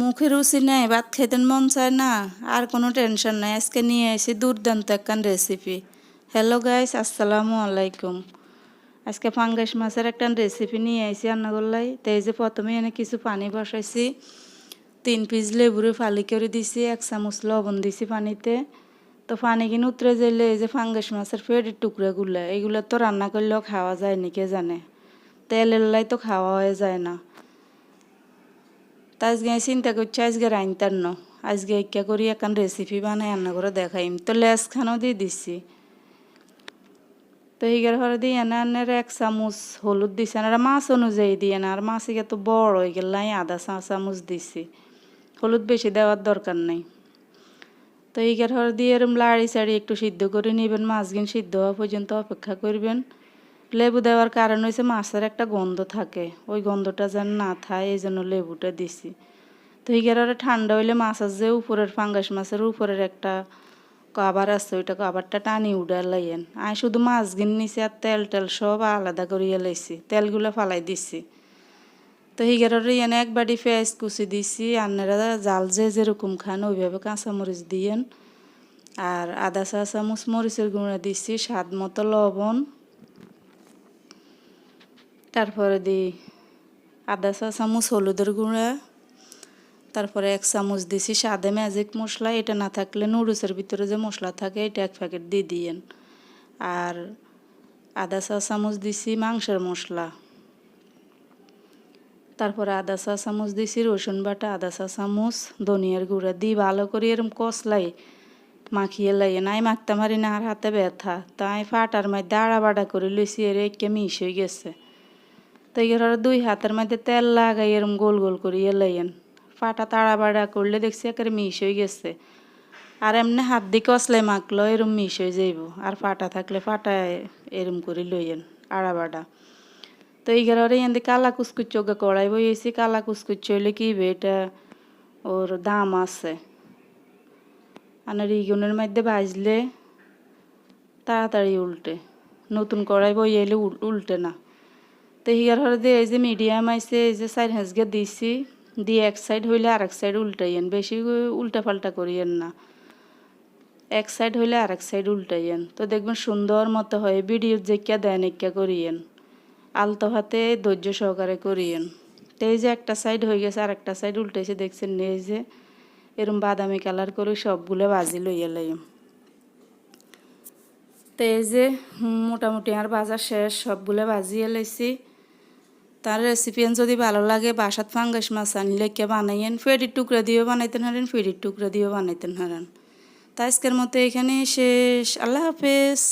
মুখে রুচি নেই, ভাত খেতে মন চায় না, আর কোনো টেনশন নাই। আজকে নিয়ে এসেছি দুর্দান্ত একখান রেসিপি হ্যালো গাইস আসসালামু আলাইকুম। আজকে ফাঙ্গাস মাছের একটা রেসিপি নিয়ে এসেছি রান্না করলাই তো এই যে প্রথমে এনে কিছু পানি বসাইছি। তিন পিস লেবুরে ফালি করে দিছি, এক চামচ লবণ দিছি পানিতে। তো পানি কিনে উতরে যাইলে এই যে ফাঙ্গাস মাছের ফেটের টুকরাগুলো এইগুলো তো রান্না করলেও খাওয়া যায় নি জানে? তেলের লাই তো খাওয়া হয়ে যায় না। তা আজকে চিন্তা করছি আজকে রাইনতার ন আজকে ইচ্ছা করি এখন রেসিপি বানাই রান্না করে দেখাইম তো লেস খানও দিয়ে দিচ্ছি তো হিগার ঘরে দিয়ে এনে এক চামচ হলুদ দিছে আর মাছ অনুযায়ী দিয়ে না আর মাছ ইকে তো বড় হয়ে গেল নাই আধা চা চামচ দিছি হলুদ বেশি দেওয়ার দরকার নেই তো হিগার ঘরে দিয়ে এরম লাড়ি চাড়ি একটু সিদ্ধ করে নেবেন মাছগিন সিদ্ধ হওয়া পর্যন্ত অপেক্ষা করবেন লেবু দেওয়ার কারণ হয়েছে মাছের একটা গন্ধ থাকে। ওই গন্ধটা যেন না থাকে এই জন্য লেবুটা দিছি। তো হিগারে ঠান্ডা হইলে মাছের যে উপরের ফাঙ্গাস মাছের উপরের একটা কভার আছে, ওইটা কভারটা টানি উড়াই লাইয়েন। আমি শুধু মাছ গিন নিছি আর তেল টেল সব আলাদা করিয়া লাইছি, তেলগুলো ফালাই দিছি। তো হিগারের এনে এক বাড়ি পেঁয়াজ কুচি দিছি আপনারা জাল যে যেরকম খান ওইভাবে কাঁচামরিচ দিয়েন। আর আদা চা চামচ মরিচের গুঁড়া দিছি, স্বাদ মতো লবণ তারপরে দিই আদা চা চামচ, হলুদের গুঁড়া, তারপরে এক চামচ দিছি সাদে ম্যাজিক মশলা। এটা না থাকলে নুডলসের ভিতরে যে মশলা থাকে, এটা এক প্যাকেট দিয়ে দিয়েন। আর আদা চা চামচ দিছি মাংসের মশলা। তারপরে আদা চা চামচ দিছি রসুন বাটা, আদা চা চামচ, ধনিয়ার গুঁড়া। দিই ভালো করে এরম কষলাই, মাখিয়ে লাইয়ে নাই মাখতে মারি না, আর হাতে ব্যথা। তাই ফাটার মধ্যে আড়া বাড়া করে লইছি, এর একে মিশ হয়ে গেছে। তো দুই হাতের মধ্যে তেল লাগাই এরম গোল গোল করিয়ে লাইয়েন। ফাটা তাড়া বাড়া করলে দেখছি একেবারে মিশ হয়ে গেছে। আর এমনি হাত দিয়ে কষলে মাখলো এরম মিশ হয়ে যাইব। আর ফাটা থাকলে ফাটা এরম করে লইয়েন আড়া বাড়া। তো এই গেলে এখান কালা কুচকুচ চোখে কড়াই বইয়েছি কালা কুচকুচ হইলে কি এটা ওর দাম আছে। আর রিগুনের মধ্যে ভাজলে তাড়াতাড়ি উল্টে। নতুন কড়াই বই এলে উল্টে না। তো হরে দিয়ে এই যে মিডিয়াম আইসে এই যে সাইড হেঁচকে দিছি দিয়ে এক সাইড হইলে আর এক সাইড উল্টাইয়েন। বেশি উল্টা পাল্টা করিয়েন না। এক সাইড হইলে আর এক সাইড উল্টাইয়েন। তো দেখবেন সুন্দর মতো হয়, ভিডিও যেকা দেন একা করিয়েন। আলতো হাতে ধৈর্য সহকারে করিয়েন। তো এই যে একটা সাইড হয়ে গেছে আর একটা সাইড উল্টাইছে, দেখছেন এই যে এরম বাদামি কালার করে সবগুলো বাজি লইয়া লাইম। তো এই যে মোটামুটি আর বাজার শেষ, সবগুলো বাজিয়ে লাইছি। তার রেসিপি যদি ভালো লাগে, বাসাত ফাঙ্গাস মাছ আনলে কে বানাইয়েন ফেরির টুকরো দিয়েও বানাইতেন হারেন, ফেরির টুকরো দিয়েও বানাইতেন হারেন। তা আজকের মতো এখানে শেষ, আল্লাহ হাফেজ।